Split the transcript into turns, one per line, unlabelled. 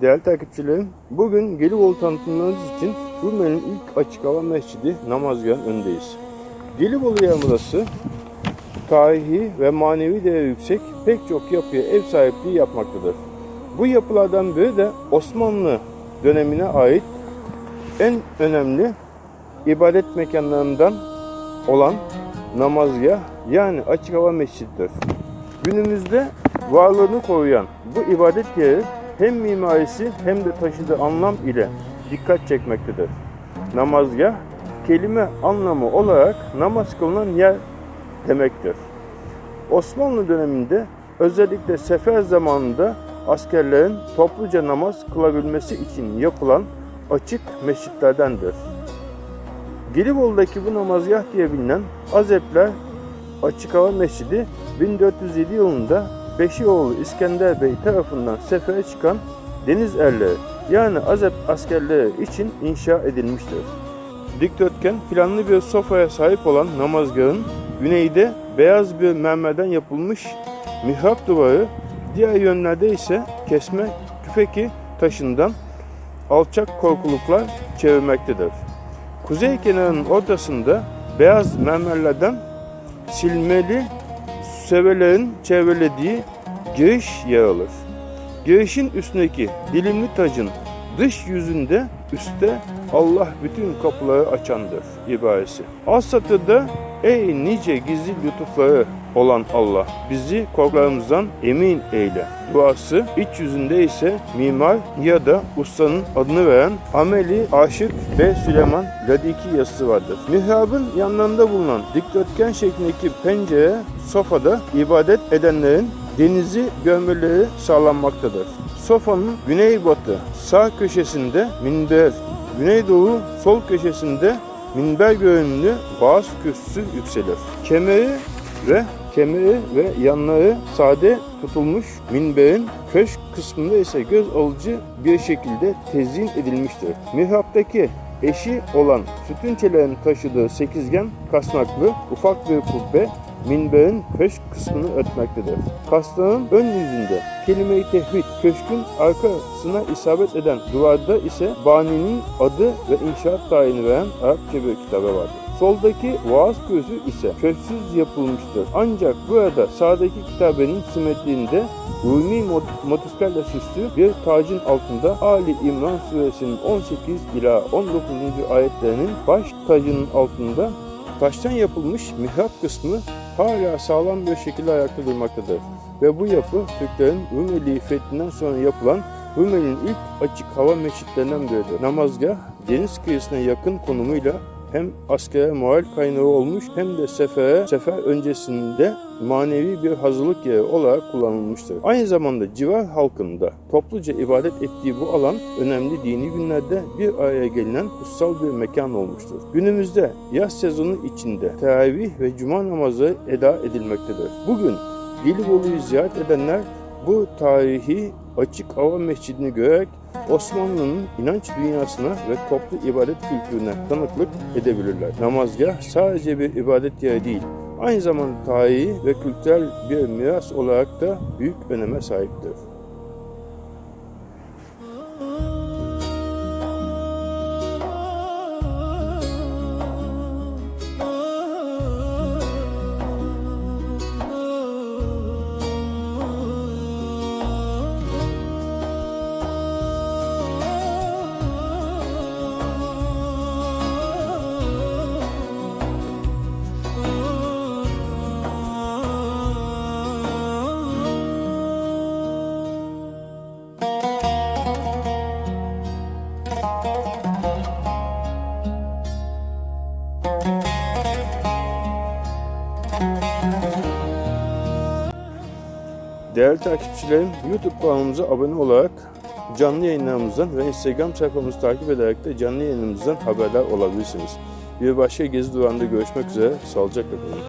Değerli takipçilerim, bugün Gelibolu tanıtımlarınız için Rumeli'nin ilk açık hava mescidi namazgahın önündeyiz. Gelibolu Yarımadası tarihi ve manevi değeri yüksek pek çok yapıya ev sahipliği yapmaktadır. Bu yapılardan biri de Osmanlı dönemine ait en önemli ibadet mekanlarından olan namazgah yani açık hava mescittir. Günümüzde varlığını koruyan bu ibadet yeri hem mimarisi hem de taşıdığı anlam ile dikkat çekmektedir. Namazgah kelime anlamı olarak namaz kılınan yer demektir. Osmanlı döneminde özellikle sefer zamanında askerlerin topluca namaz kılabilmesi için yapılan açık mescitlerdendir. Gelibolu'daki bu namazgah diye bilinen Azepler Açık Hava Mescidi 1407 yılında Beşioğlu İskender Bey tarafından sefere çıkan deniz erleri yani Azep askerleri için inşa edilmiştir. Dikdörtgen planlı bir sofaya sahip olan namazgahın güneyde beyaz bir mermerden yapılmış mihrap duvarı, diğer yönlerde ise kesme küfeki taşından alçak korkuluklar çevirmektedir. Kuzey kenarının ortasında beyaz mermerlerden silmeli süsevelerin çevrelediği giriş yer alır. Girişin üstündeki dilimli tacın dış yüzünde üstte Allah bütün kapıları açandır ibaresi. Alt satırda ey nice gizli lütufları olan Allah bizi korkularımızdan emin eyle. Duası iç yüzünde ise mimar ya da ustanın adını veren Ameli Aşık ve Süleyman Ladiki yazısı vardır. Mihrabın yanlarında bulunan dikdörtgen şeklindeki pencere sofada ibadet edenlerin denizi görmeleri sağlanmaktadır. Sofanın güneybatı sağ köşesinde minber, güneydoğu sol köşesinde minber görünümlü vaaz kürsüsü yükselir. Kemeri ve kemeri ve yanları sade tutulmuş minberin köşk kısmında ise göz alıcı bir şekilde tezyin edilmiştir. Mihraptaki eşi olan sütunçelerin taşıdığı sekizgen kasnaklı ufak bir kubbe minberin köşk kısmını örtmektedir. Kasnağın ön yüzünde kelime-i tevhid, köşkün arkasına isabet eden duvarda ise Bani'nin adı ve inşaat tarihini veren Arapça bir kitabı vardır. Soldaki vaaz gözü ise köşksüz yapılmıştır. Ancak burada sağdaki kitabenin simetriğinde Rumi mot- motiflerle süslü bir tacın altında Ali İmran suresinin 18 ila 19. ayetlerinin baş tacının altında taştan yapılmış mihrap kısmı hala sağlam bir şekilde ayakta durmaktadır. Ve bu yapı Türklerin Rumeli fethinden sonra yapılan Rumeli'nin ilk açık hava mescitlerinden biridir. Namazgah deniz kıyısına yakın konumuyla hem askere moral kaynağı olmuş hem de sefere, sefer öncesinde manevi bir hazırlık yeri olarak kullanılmıştır. Aynı zamanda civar halkında topluca ibadet ettiği bu alan önemli dini günlerde bir araya gelinen kutsal bir mekan olmuştur. Günümüzde yaz sezonu içinde teravih ve cuma namazı eda edilmektedir. Bugün Gelibolu'yu ziyaret edenler bu tarihi açık hava mescidini görerek Osmanlı'nın inanç dünyasına ve toplu ibadet kültürüne tanıklık edebilirler. Namazgah sadece bir ibadet yeri değil, aynı zamanda tarihi ve kültürel bir miras olarak da büyük öneme sahiptir. Değerli takipçilerim, YouTube kanalımıza abone olarak canlı yayınlarımızdan ve Instagram sayfamızı takip ederek de canlı yayınımızdan haberdar olabilirsiniz. Bir başka gezi durağında görüşmek üzere. Sağlıcakla kalın.